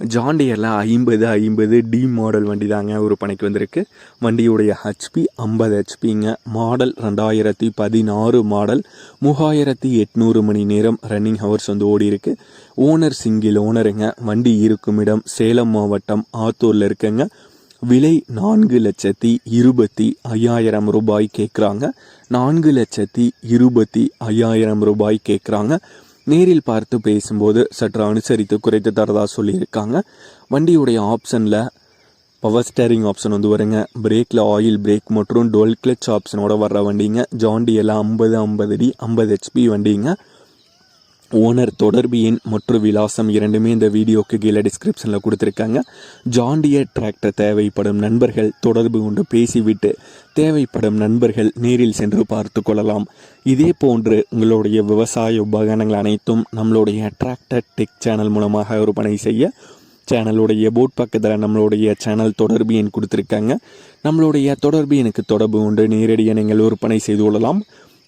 ஜாண்டியரில் ஐம்பது ஐம்பது D model வண்டி தாங்க ஒரு பணிக்கு வந்திருக்கு. வண்டியுடைய ஹெச்பி ஐம்பது ஹெச்பிங்க மாடல் ரெண்டாயிரத்தி பதினாறு மாடல் மூவாயிரத்தி எட்நூறு மணி நேரம் ரன்னிங் ஹவர்ஸ் வந்து ஓடி இருக்கு. ஓனர் சிங்கிள் ஓனருங்க வண்டி இருக்கும் இடம் சேலம் மாவட்டம் ஆத்தூரில் இருக்குங்க. விலை நான்கு லட்சத்தி இருபத்தி ஐயாயிரம் ரூபாய் கேட்குறாங்க நான்கு லட்சத்தி இருபத்தி ஐயாயிரம் ரூபாய் கேட்குறாங்க நேரில் பார்த்து பேசும்போது சற்று அனுசரித்து குறைத்து தரதா சொல்லியிருக்காங்க. வண்டியுடைய ஆப்ஷனில் பவர் ஸ்டேரிங் ஆப்ஷன் வந்து வருங்க. பிரேக்கில் ஆயில் பிரேக் மற்றும் டொல் கிளச் ஆப்ஷனோட வர்ற வண்டிங்க. ஜாண்டி எல்லாம் ஐம்பது ஐம்பது அடி ஐம்பது ஹெச்பி வண்டிங்க. ஓனர் தொடர்பு எண் மற்றும் விலாசம் இரண்டுமே இந்த வீடியோக்கு கீழே டிஸ்கிரிப்ஷனில் கொடுத்துருக்காங்க. ஜாண்டியர் டிராக்டர் தேவைப்படும் நண்பர்கள் தொடர்பு கொண்டு பேசிவிட்டு தேவைப்படும் நண்பர்கள் நேரில் சென்று பார்த்து கொள்ளலாம். இதே போன்று உங்களுடைய விவசாய உபகரணங்கள் அனைத்தும் நம்மளுடைய டிராக்டர் டெக் சேனல் மூலமாக விற்பனை செய்ய சேனலுடைய போட் பக்கத்தில் நம்மளுடைய சேனல் தொடர்பு எண் கொடுத்துருக்காங்க. நம்மளுடைய தொடர்பு எனக்கு தொடர்பு கொண்டு நேரடியாக நீங்கள் விற்பனை செய்து கொள்ளலாம்.